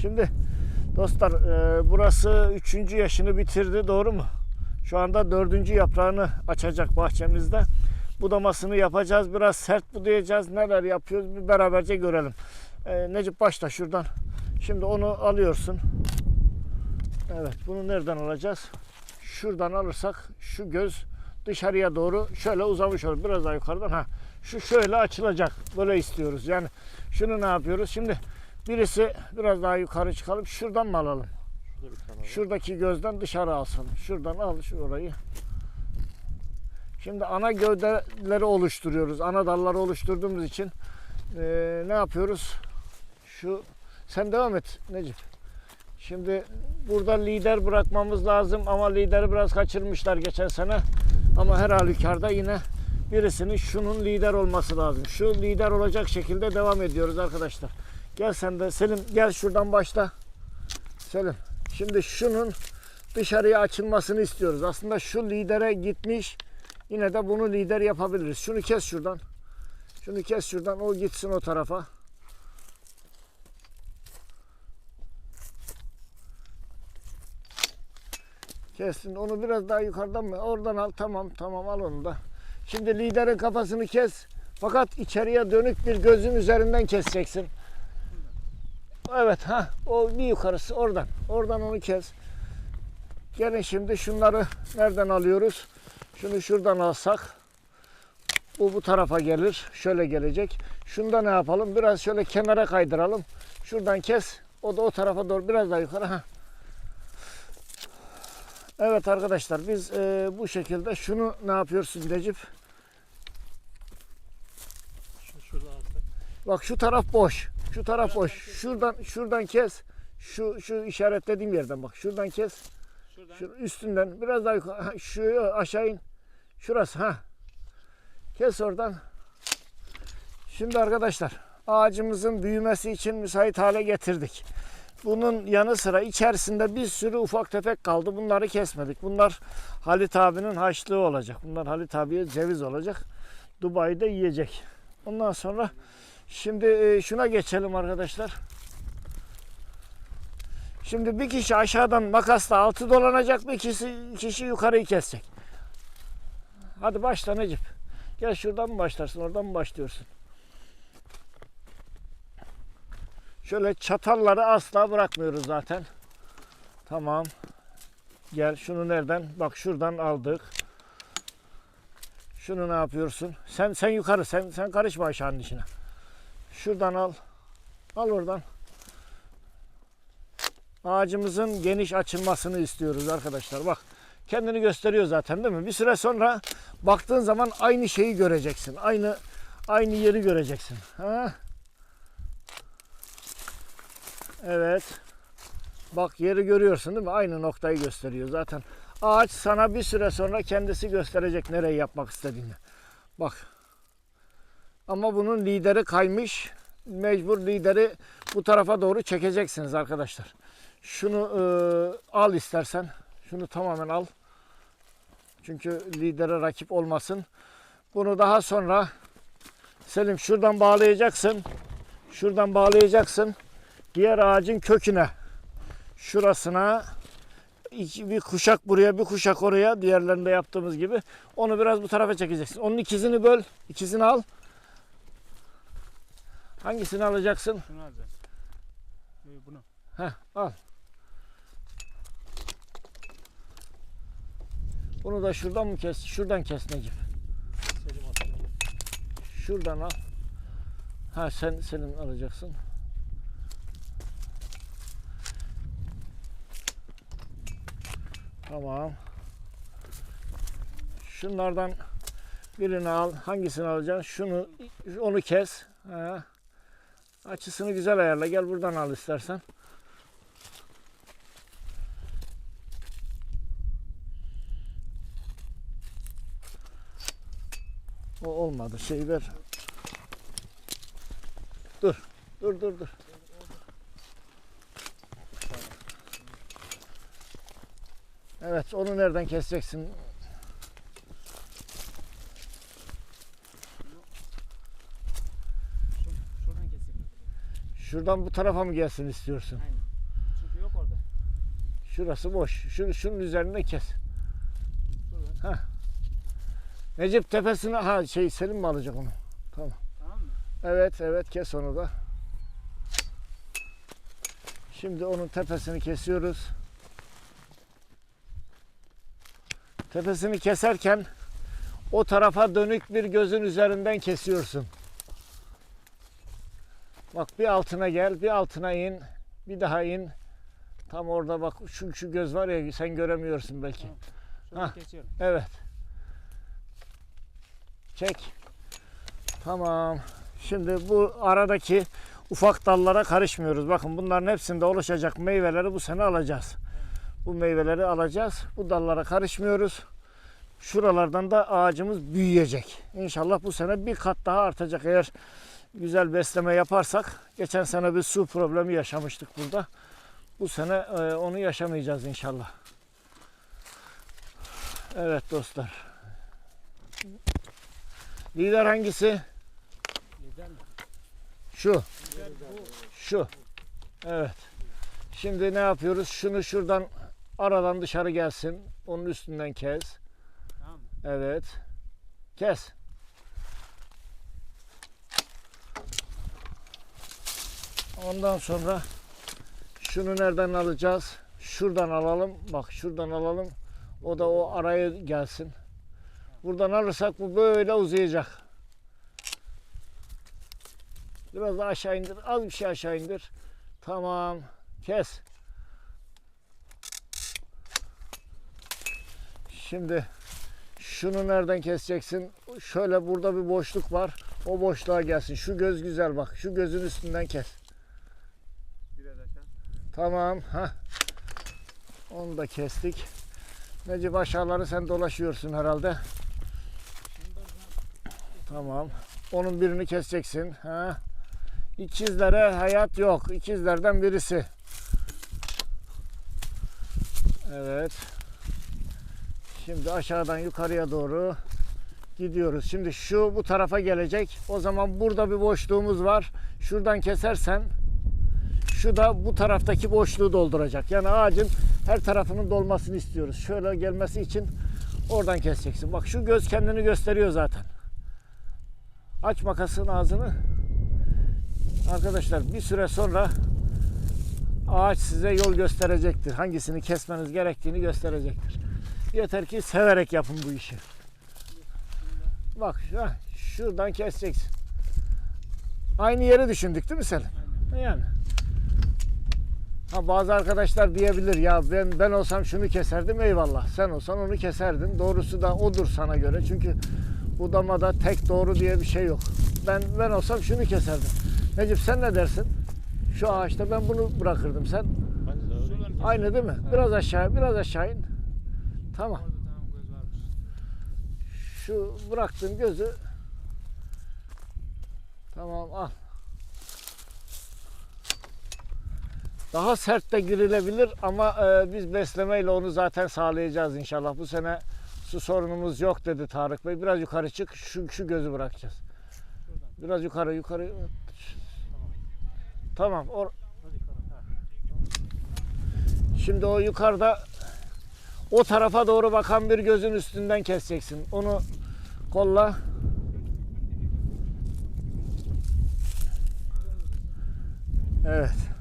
Şimdi dostlar e, burası 3. yaşını bitirdi doğru mu? Şu anda 4. yaprağını açacak bahçemizde. Budamasını yapacağız. Biraz sert budayacağız. Neler yapıyoruz bir beraberce görelim. E, Necip başla şuradan. Şimdi onu alıyorsun. Evet bunu nereden alacağız? Şuradan alırsak şu göz dışarıya doğru şöyle uzamış olur. Biraz daha yukarıdan. Ha. Şu şöyle açılacak. Böyle istiyoruz. Yani şunu ne yapıyoruz? Şimdi birisi biraz daha yukarı çıkalım. Şuradan mı alalım? Şurada bir tane var. Şuradaki gözden dışarı alsalım. Şuradan al şu orayı. Şimdi ana gövdeleri oluşturuyoruz. Ana dalları oluşturduğumuz için eee, ne yapıyoruz? Şu sen devam et Necip. Şimdi burada lider bırakmamız lazım ama lideri biraz kaçırmışlar geçen sene. Ama her halükarda yine birisinin şunun lider olması lazım. Şu lider olacak şekilde devam ediyoruz arkadaşlar. Gel sen de Selim gel şuradan başla. Selim. Şimdi şunun dışarıya açılmasını istiyoruz. Aslında şu lidere gitmiş. Yine de bunu lider yapabiliriz. Şunu kes şuradan. Şunu kes şuradan. O gitsin o tarafa. Kestin. Onu biraz daha yukarıdan mı? Oradan al. Tamam tamam al onu da. Şimdi liderin kafasını kes. Fakat içeriye dönük bir gözün üzerinden keseceksin. Evet ha o bir yukarısı oradan. Oradan onu kes. Gelin şimdi şunları nereden alıyoruz? Şunu şuradan alsak. Bu bu tarafa gelir. Şöyle gelecek. Şunda ne yapalım? Biraz şöyle kenara kaydıralım. Şuradan kes. O da o tarafa doğru biraz daha yukarı. Ha. Evet arkadaşlar biz e, bu şekilde şunu ne yapıyorsun Recep? Bak şu taraf boş. Şu taraf boş. Şuradan şuradan kes. Şu şu işaretlediğim yerden bak. Şuradan kes. Şuradan. Şu üstünden biraz daha yukarı. Ha, Şu aşağı in. Şurası ha. Kes oradan. Şimdi arkadaşlar ağacımızın büyümesi için müsait hale getirdik. Bunun yanı sıra içerisinde bir sürü ufak tefek kaldı. Bunları kesmedik. Bunlar Halit abinin haşlığı olacak. Bunlar Halit abiye ceviz olacak. Dubai'de yiyecek. Ondan sonra şimdi e, şuna geçelim arkadaşlar. Şimdi bir kişi aşağıdan makasla altı dolanacak, bir kişi, kişi yukarıyı kesecek. Hadi başla Necip. Gel şuradan mı başlarsın, oradan mı başlıyorsun? Şöyle çatalları asla bırakmıyoruz zaten. Tamam. Gel şunu nereden? Bak şuradan aldık. Şunu ne yapıyorsun? Sen sen yukarı, sen sen karışma aşağının içine. Şuradan al. Al oradan. Ağacımızın geniş açılmasını istiyoruz arkadaşlar. Bak kendini gösteriyor zaten değil mi? Bir süre sonra baktığın zaman aynı şeyi göreceksin. Aynı aynı yeri göreceksin. Ha? Evet. Bak yeri görüyorsun değil mi? Aynı noktayı gösteriyor zaten. Ağaç sana bir süre sonra kendisi gösterecek nereyi yapmak istediğini. Bak. Ama bunun lideri kaymış. Mecbur lideri bu tarafa doğru çekeceksiniz arkadaşlar. Şunu e, al istersen. Şunu tamamen al. Çünkü lidere rakip olmasın. Bunu daha sonra Selim şuradan bağlayacaksın. Şuradan bağlayacaksın. Diğer ağacın köküne. Şurasına iki, bir kuşak buraya bir kuşak oraya diğerlerinde yaptığımız gibi onu biraz bu tarafa çekeceksin. Onun ikisini böl. ikisini al. Hangisini alacaksın? Şunu alacağız. Ee, bunu. Heh, al. Bunu da şuradan mı kes? Şuradan kes Necip. Selim. Şuradan al. Ha sen senin alacaksın. Tamam. Şunlardan birini al. Hangisini alacaksın? Şunu onu kes. Ha. Açısını güzel ayarla. Gel buradan al istersen. O olmadı. Şey ver. Dur. Dur dur dur. Evet onu nereden keseceksin? Şuradan bu tarafa mı gelsin istiyorsun? Aynen. Şurası boş. Şunu, şunun üzerine kes. Şurada. Necip tepesine ha şey Selim mi alacak onu? Tamam mı? Evet evet kes onu da. Şimdi onun tepesini kesiyoruz. Tepesini keserken o tarafa dönük bir gözün üzerinden kesiyorsun. Bak bir altına gel, bir altına in, bir daha in. Tam orada bak şu, şu göz var ya sen göremiyorsun belki. Tamam. Şöyle Hah. geçiyorum. Evet. Çek. Tamam. Şimdi bu aradaki ufak dallara karışmıyoruz. Bakın bunların hepsinde oluşacak meyveleri bu sene alacağız. Bu meyveleri alacağız. Bu dallara karışmıyoruz. Şuralardan da ağacımız büyüyecek. İnşallah bu sene bir kat daha artacak eğer güzel besleme yaparsak. Geçen sene bir su problemi yaşamıştık burada. Bu sene e, onu yaşamayacağız inşallah. Evet dostlar. Lider hangisi? Şu. Şu. Evet. Şimdi ne yapıyoruz? Şunu şuradan aradan dışarı gelsin. Onun üstünden kes. Evet. Kes. Ondan sonra şunu nereden alacağız? Şuradan alalım. Bak şuradan alalım. O da o araya gelsin. Buradan alırsak bu böyle uzayacak. Biraz daha aşağı indir. Az bir şey aşağı indir. Tamam. Kes. Şimdi şunu nereden keseceksin? Şöyle burada bir boşluk var. O boşluğa gelsin. Şu göz güzel bak. Şu gözün üstünden kes. Tamam. Ha. Onu da kestik. Necip aşağıları sen dolaşıyorsun herhalde. Tamam. Onun birini keseceksin. Ha. İkizlere hayat yok. İkizlerden birisi. Evet. Şimdi aşağıdan yukarıya doğru gidiyoruz. Şimdi şu bu tarafa gelecek. O zaman burada bir boşluğumuz var. Şuradan kesersen şu da bu taraftaki boşluğu dolduracak. Yani ağacın her tarafının dolmasını istiyoruz. Şöyle gelmesi için oradan keseceksin. Bak şu göz kendini gösteriyor zaten. Aç makasın ağzını. Arkadaşlar bir süre sonra ağaç size yol gösterecektir. Hangisini kesmeniz gerektiğini gösterecektir. Yeter ki severek yapın bu işi. Bak şuradan keseceksin. Aynı yeri düşündük değil mi Selim? Yani. Ha bazı arkadaşlar diyebilir ya ben ben olsam şunu keserdim eyvallah. Sen olsan onu keserdin. Doğrusu da odur sana göre. Çünkü budamada tek doğru diye bir şey yok. Ben ben olsam şunu keserdim. Necip sen ne dersin? Şu ağaçta ben bunu bırakırdım sen. Aynı değil mi? Biraz aşağı, biraz aşağı in. Tamam. Şu bıraktığın gözü tamam al. Daha sert de girilebilir ama e, biz beslemeyle onu zaten sağlayacağız inşallah. Bu sene su sorunumuz yok dedi Tarık Bey. Biraz yukarı çık. Şu, şu gözü bırakacağız. Biraz yukarı yukarı. Tamam. or-. Şimdi o yukarıda o tarafa doğru bakan bir gözün üstünden keseceksin. Onu kolla. Evet.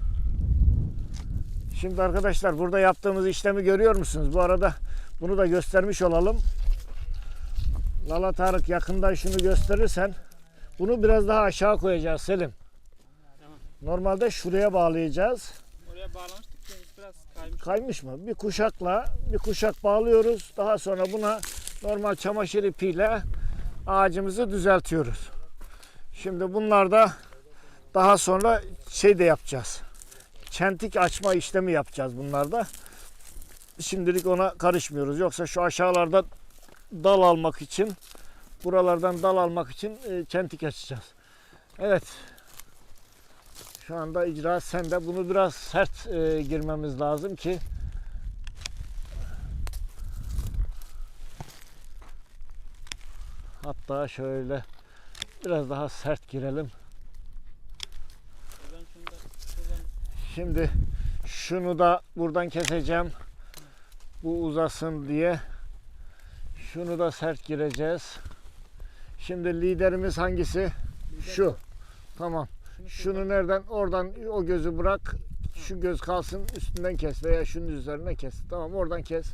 Şimdi arkadaşlar burada yaptığımız işlemi görüyor musunuz? Bu arada bunu da göstermiş olalım. Lala Tarık yakından şunu gösterirsen bunu biraz daha aşağı koyacağız Selim. Tamam. Normalde şuraya bağlayacağız. Oraya bağlamıştık. Biraz kaymış. Kaymış mı? Bir kuşakla bir kuşak bağlıyoruz. Daha sonra buna normal çamaşır ipiyle ağacımızı düzeltiyoruz. Şimdi bunlarda daha sonra şey de yapacağız. Çentik açma işlemi yapacağız bunlarda. Şimdilik ona karışmıyoruz. Yoksa şu aşağılarda dal almak için buralardan dal almak için e, çentik açacağız. Evet. Şu anda icra sende. Bunu biraz sert e, girmemiz lazım ki hatta şöyle biraz daha sert girelim. Şuradan şunu da şuradan Şimdi şunu da buradan keseceğim. Bu uzasın diye. Şunu da sert gireceğiz. Şimdi liderimiz hangisi? Şu. Tamam. Şunu nereden? Oradan o gözü bırak. Şu göz kalsın üstünden kes veya şunun üzerine kes. Tamam oradan kes.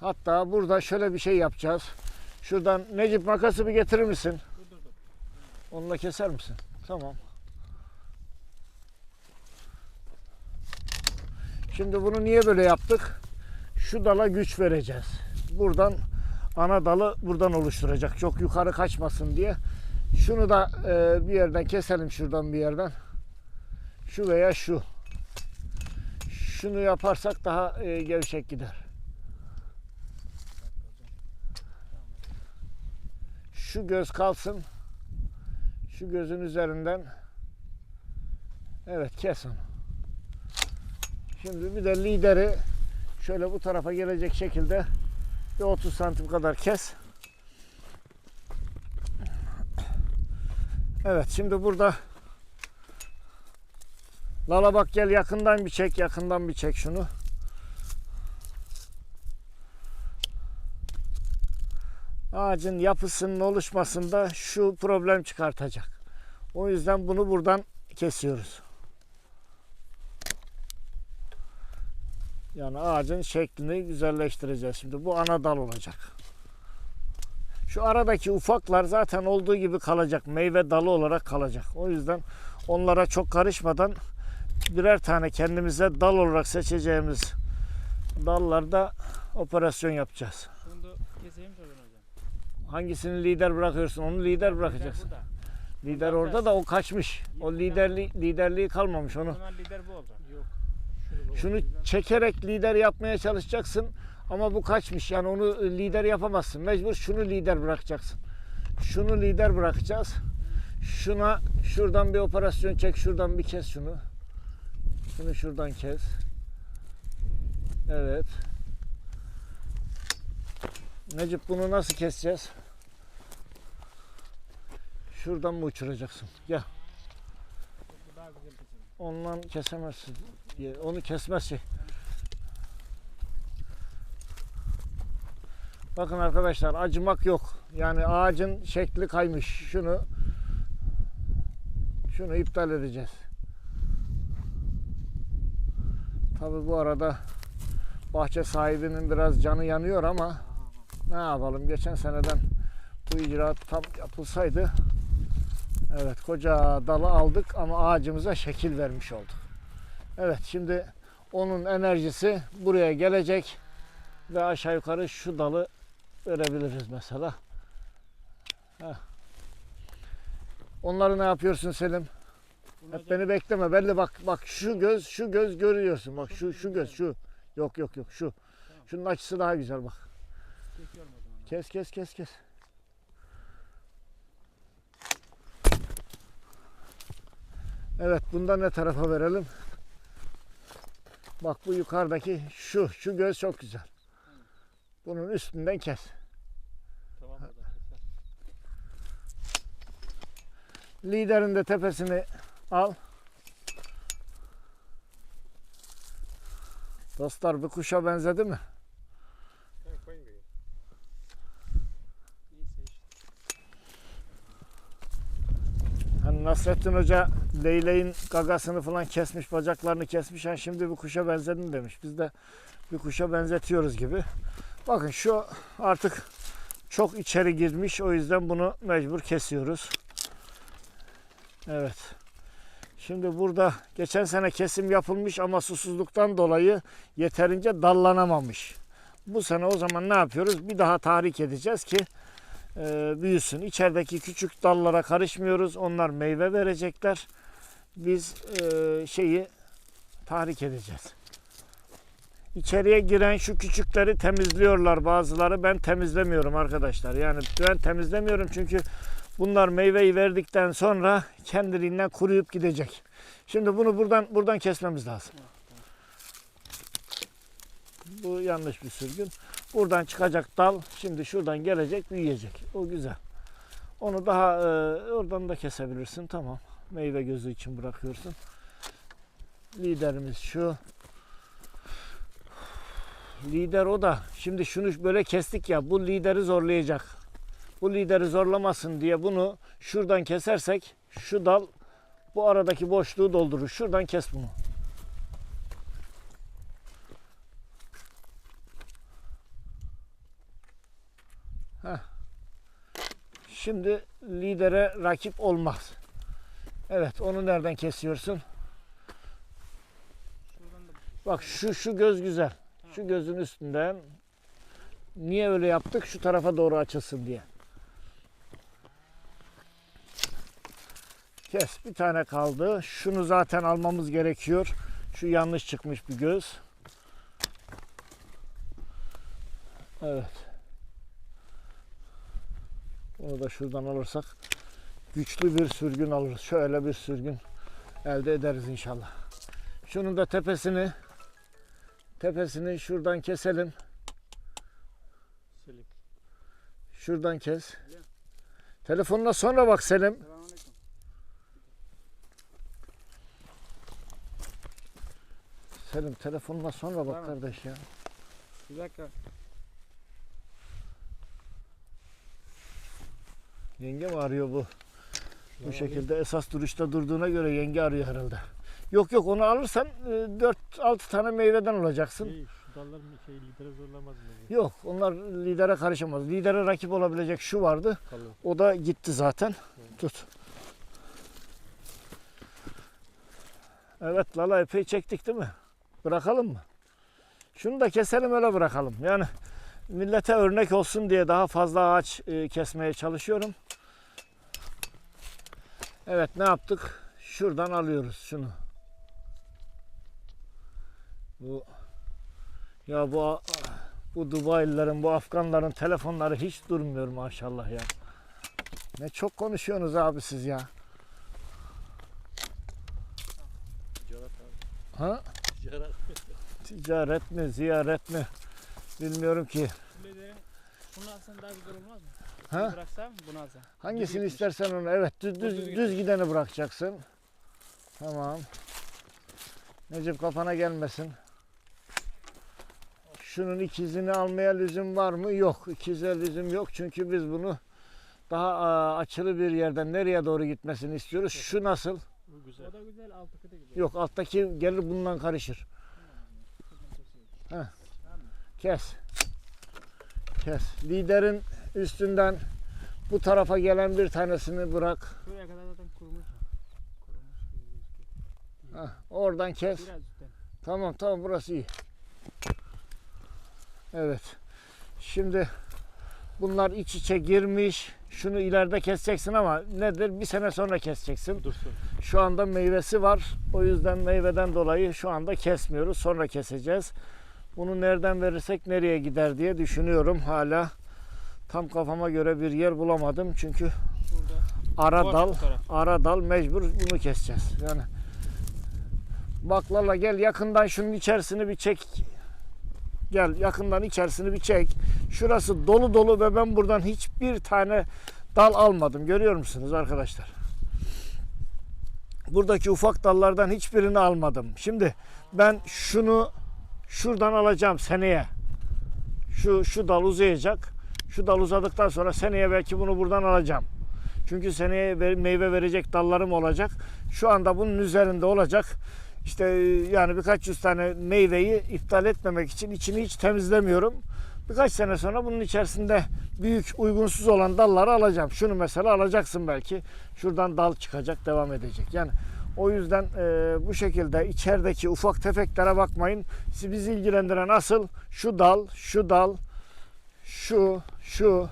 Hatta burada şöyle bir şey yapacağız. Şuradan Necip makası bir getirir misin? Onunla keser misin? Tamam. Şimdi bunu niye böyle yaptık? Şu dala güç vereceğiz. Buradan ana dalı buradan oluşturacak. Çok yukarı kaçmasın diye. Şunu da e, bir yerden keselim şuradan bir yerden. Şu veya şu. Şunu yaparsak daha e, gevşek gider. Şu göz kalsın. Şu gözün üzerinden Evet kes onu. Şimdi bir de lideri şöyle bu tarafa gelecek şekilde bir 30 santim kadar kes. Evet şimdi burada Lala bak gel yakından bir çek yakından bir çek şunu. Ağacın yapısının oluşmasında şu problem çıkartacak. O yüzden bunu buradan kesiyoruz. Yani ağacın şeklini güzelleştireceğiz. Şimdi bu ana dal olacak. Şu aradaki ufaklar zaten olduğu gibi kalacak. Meyve dalı olarak kalacak. O yüzden onlara çok karışmadan birer tane kendimize dal olarak seçeceğimiz dallarda operasyon yapacağız. Şunu da keseyim şuradan hocam. Hangisini lider bırakıyorsun? Onu lider bırakacaksın. Lider Lider orada da o kaçmış. O liderli liderliği kalmamış. O onu. zaman lider bu olacak. Şunu çekerek lider yapmaya çalışacaksın ama bu kaçmış. Yani onu lider yapamazsın. Mecbur şunu lider bırakacaksın. Şunu lider bırakacağız. Şuna şuradan bir operasyon çek, şuradan bir kes şunu. Şunu şuradan kes. Evet. Necip bunu nasıl keseceğiz? Şuradan mı uçuracaksın? Gel. Ondan kesemezsin. Diye. Onu kesmez şey. Bakın arkadaşlar acımak yok. Yani ağacın şekli kaymış. Şunu şunu iptal edeceğiz. Tabi bu arada bahçe sahibinin biraz canı yanıyor ama ne yapalım geçen seneden bu icraat tam yapılsaydı evet koca dalı aldık ama ağacımıza şekil vermiş olduk. Evet şimdi onun enerjisi buraya gelecek ve aşağı yukarı şu dalı verebiliriz mesela. Heh. Onları ne yapıyorsun Selim? Bunu Hep beni bekleme. Belli bak bak şu göz şu göz görüyorsun. Bak şu şu göz şu. Yok yok yok şu. Şunun açısı daha güzel bak. Kes kes kes kes. Evet bunda ne tarafa verelim? Bak bu yukarıdaki şu şu göz çok güzel. Bunun üstünden kes. Tamam. Liderin de tepesini al. Dostlar bir kuşa benzedi mi? Nasrettin Hoca leyleğin gagasını falan kesmiş, bacaklarını kesmiş. Yani şimdi bir kuşa benzedin demiş. Biz de bir kuşa benzetiyoruz gibi. Bakın şu artık çok içeri girmiş. O yüzden bunu mecbur kesiyoruz. Evet. Şimdi burada geçen sene kesim yapılmış ama susuzluktan dolayı yeterince dallanamamış. Bu sene o zaman ne yapıyoruz? Bir daha tahrik edeceğiz ki büyüsün. İçerideki küçük dallara karışmıyoruz. Onlar meyve verecekler. Biz e, şeyi tahrik edeceğiz. İçeriye giren şu küçükleri temizliyorlar bazıları. Ben temizlemiyorum arkadaşlar. Yani ben temizlemiyorum çünkü bunlar meyveyi verdikten sonra kendiliğinden kuruyup gidecek. Şimdi bunu buradan buradan kesmemiz lazım. Bu yanlış bir sürgün. Buradan çıkacak dal şimdi şuradan gelecek büyüyecek. O güzel. Onu daha e, oradan da kesebilirsin. Tamam. Meyve gözü için bırakıyorsun. Liderimiz şu. Lider o da. Şimdi şunu böyle kestik ya. Bu lideri zorlayacak. Bu lideri zorlamasın diye bunu şuradan kesersek şu dal bu aradaki boşluğu doldurur. Şuradan kes bunu. Heh. Şimdi lidere rakip olmaz. Evet onu nereden kesiyorsun? Bak şu şu göz güzel. Şu gözün üstünden niye öyle yaptık? Şu tarafa doğru açılsın diye. Kes. Bir tane kaldı. Şunu zaten almamız gerekiyor. Şu yanlış çıkmış bir göz. Evet. Onu da şuradan alırsak güçlü bir sürgün alırız. Şöyle bir sürgün elde ederiz inşallah. Şunun da tepesini tepesini şuradan keselim. Selim. Şuradan kes. Telefonuna sonra bak Selim. Selim telefonuna sonra bak Tamam. kardeş ya. Bir dakika. Yenge mi arıyor bu? Bu şekilde esas duruşta durduğuna göre yenge arıyor herhalde. Yok yok onu alırsan 4-6 tane meyveden olacaksın. Şey, şu dallar şey lidere zorlamaz mı? Yok onlar lidere karışamaz. Lidere rakip olabilecek şu vardı. Kalın. O da gitti zaten. Tut. Evet Lala epey çektik değil mi? Bırakalım mı? Şunu da keselim öyle bırakalım. Yani millete örnek olsun diye daha fazla ağaç e, kesmeye çalışıyorum. Evet ne yaptık? Şuradan alıyoruz şunu. Bu ya bu bu Dubai'lilerin, bu Afganların telefonları hiç durmuyor maşallah ya. Ne çok konuşuyorsunuz abi siz ya. Ha? Ticaret. Ticaret mi, ziyaret mi? Bilmiyorum ki. Bunu alsan daha güzel olmaz mı? Ha? Bunu bıraksam bunu. Hangisini gitmiş. istersen onu. Evet, düz, düz, düz düz gideni bırakacaksın. Tamam. Necip kafana gelmesin. Şunun ikizini almaya lüzum var mı? Yok. İkize lüzum yok. Çünkü biz bunu daha açılı bir yerden nereye doğru gitmesini istiyoruz. Şu nasıl? Bu güzel. O da güzel, alttaki de güzel. Yok alttaki gelir bundan karışır. Tamam mı? Kes. Kes. Liderin üstünden bu tarafa gelen bir tanesini bırak. Şuraya kadar zaten kurumuş. Kurumuş gibi gözüküyor. Hah, oradan kes. Tamam tamam burası iyi. Evet. Şimdi bunlar iç içe girmiş. Şunu ileride keseceksin ama nedir? Bir sene sonra keseceksin. Dursun. Şu anda meyvesi var. O yüzden meyveden dolayı şu anda kesmiyoruz. Sonra keseceğiz. Bunu nereden verirsek nereye gider diye düşünüyorum hala. Tam kafama göre bir yer bulamadım. Çünkü ara dal ara dal mecbur bunu keseceğiz. Yani bak Lala gel yakından şunun içerisini bir çek. Gel yakından içerisini bir çek. Şurası dolu dolu ve ben buradan hiçbir tane dal almadım. Görüyor musunuz arkadaşlar? Buradaki ufak dallardan hiçbirini almadım. Şimdi ben şunu şuradan alacağım seneye. Şu şu dal uzayacak. Şu dal uzadıktan sonra seneye belki bunu buradan alacağım. Çünkü seneye meyve verecek dallarım olacak. Şu anda bunun üzerinde olacak. İşte yani birkaç yüz tane meyveyi iptal etmemek için içini hiç temizlemiyorum. Birkaç sene sonra bunun içerisinde büyük uygunsuz olan dalları alacağım. Şunu mesela alacaksın belki. Şuradan dal çıkacak, devam edecek. Yani o yüzden e, bu şekilde içerideki ufak tefeklere bakmayın. Bizi ilgilendiren asıl şu dal, şu dal, şu, şu,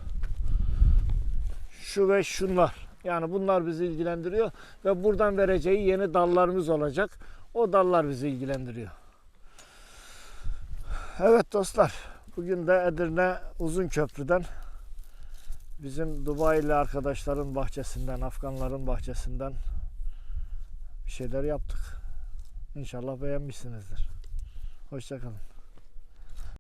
şu ve şunlar. Yani bunlar bizi ilgilendiriyor ve buradan vereceği yeni dallarımız olacak. O dallar bizi ilgilendiriyor. Evet dostlar, bugün de Edirne Uzun Köprü'den bizim Dubai'li arkadaşların bahçesinden, Afganların bahçesinden bir şeyler yaptık. İnşallah beğenmişsinizdir. Hoşçakalın.